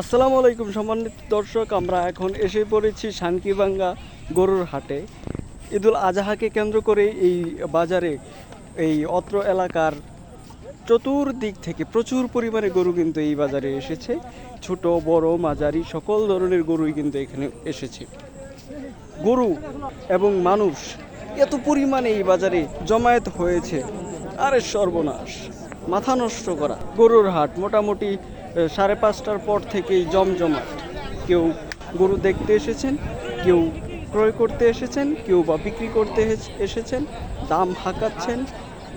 আসসালামু আলাইকুম, সম্মানিত দর্শক, আমরা এখন এসে পড়েছি শানকিবাঙ্গা গরুর হাটে। ঈদুল আজহাকে কেন্দ্র করে এই বাজারে এই অত্র এলাকার চতুর্দিক থেকে প্রচুর পরিমাণে গরু কিন্তু এই বাজারে এসেছে। ছোট, বড়, মাঝারি, সকল ধরনের গরুই কিন্তু এখানে এসেছে। গরু এবং মানুষ এত পরিমাণে এই বাজারে জমায়েত হয়েছে। আরে সর্বনাশ, মাথা নষ্ট করা। গরুর হাট মোটামুটি সাড়ে পাঁচটার পর থেকেই জমজমাট। কেউ গরু দেখতে এসেছেন, কেউ ক্রয় করতে এসেছেন, কেউ বা বিক্রি করতে এস- এসেছেন। দাম হাঁকাচ্ছেন,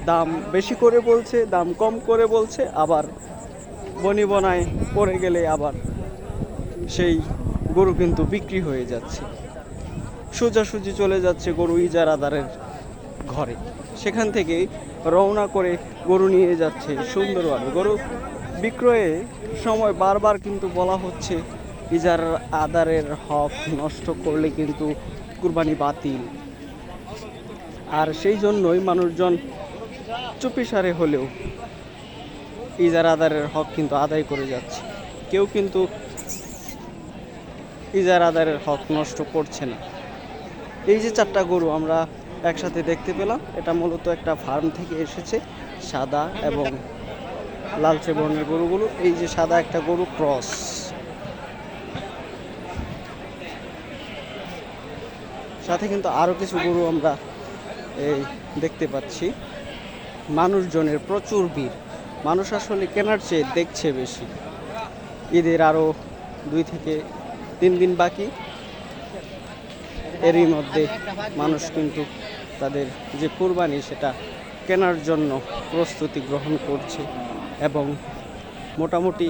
দাম বেশি করে বলছে, দাম কম করে বলছে, আবার বনি বনায় পড়ে গেলে আবার সেই গরু কিন্তু বিক্রি হয়ে যাচ্ছে। সোজাসুজি চলে যাচ্ছে গরু ইজারাদারের ঘরে। সেখান থেকেই রওনা করে গরু নিয়ে যাচ্ছে সুন্দরভাবে গরু বিক্রয়ে সময় বারবার কিন্তু বলা হচ্ছে, ইজার আদারের হক নষ্ট করলে কিন্তু কুরবানি বাতিল। আর সেই জন্যই মানুষজন চুপিসারে হলেও ইজার আদারের হক কিন্তু আদায় করে যাচ্ছে। কেউ কিন্তু ইজার আদারের হক নষ্ট করছে না। এই যে চারটা গরু আমরা একসাথে দেখতে পেলাম, এটা মূলত একটা ফার্ম থেকে এসেছে সাদা এবং লালচে বর্ণের গরুগুলো, এই যে সাদা একটা গরু ক্রস। সাথে কিন্তু আরও কিছু গরু আমরা, এই, দেখতে পাচ্ছি। মানুষজনের প্রচুর ভিড়। মানুষ আসলে কেনার চেয়ে দেখছে বেশি। ঈদের আরও দুই থেকে তিন দিন বাকি। এরই মধ্যে মানুষ কিন্তু তাদের যে কোরবানি, সেটা কেনার জন্য প্রস্তুতি গ্রহণ করছে। এবং মোটামুটি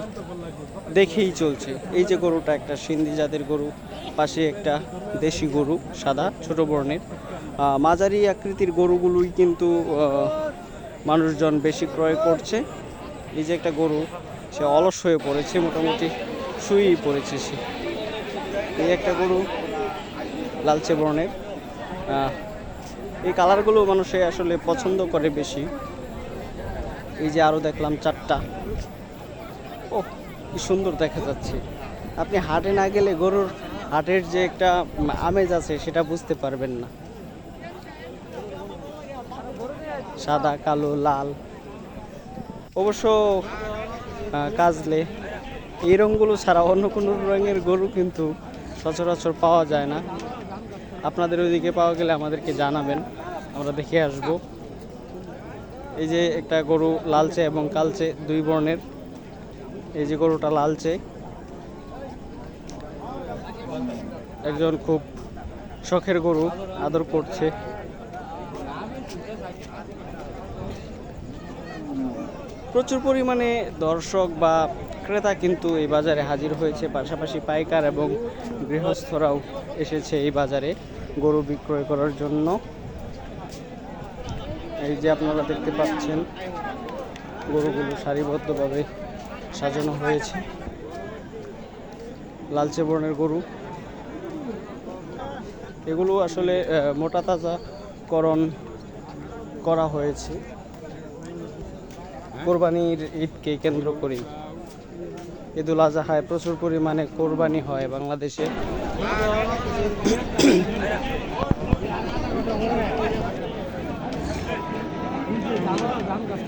দেখেই চলছে। এই যে গরুটা একটা সিন্ধি জাতের গরু, পাশে একটা দেশি গরু, সাদা, ছোট বর্ণের। মাঝারি আকৃতির গরুগুলোই কিন্তু মানুষজন বেশি ক্রয় করছে। এই যে একটা গরু, সে অলস হয়ে পড়েছে, মোটামুটি শুয়েই পড়েছে সে। এই একটা গরু, লালচে বর্ণের। এই কালারগুলো মানুষে আসলে পছন্দ করে বেশি। এই যে আরও দেখলাম চারটা। ও, কি সুন্দর দেখা যাচ্ছে। আপনি হাটে না গেলে গরুর হাটের যে একটা আমেজ আছে, সেটা বুঝতে পারবেন না। সাদা, কালো, লাল। অবশ্য কাজলে এই রঙগুলো ছাড়া অন্য কোনো রঙের গরু কিন্তু সচরাচর পাওয়া যায় না। আপনাদের ওইদিকে পাওয়া গেলে আমাদেরকে জানাবেন। আমরা দেখে আসব। এই যে একটা গরু লালচে এবং কালচে দুই বর্ণের। এই যে গরুটা লালচে। একজন খুব শখের গরু, আদর করছে। প্রচুর পরিমাণে দর্শক বা ক্রেতা কিন্তু এই বাজারে হাজির হয়েছে। পাশাপাশি পাইকার এবং গৃহস্থরাও এসেছে এই বাজারে গরু বিক্রয় করার জন্য। এই যে আপনারা দেখতে পাচ্ছেন, গরুগুলো সারিবদ্ধভাবে সাজানো হয়েছে। লালচে বর্ণের গরু। এগুলো আসলে মোটা তাজাকরণ করা হয়েছে। কোরবানির ঈদকে কেন্দ্র করেই। ঈদুল আজহায় প্রচুর পরিমাণে কোরবানি হয় বাংলাদেশে। গান গাছ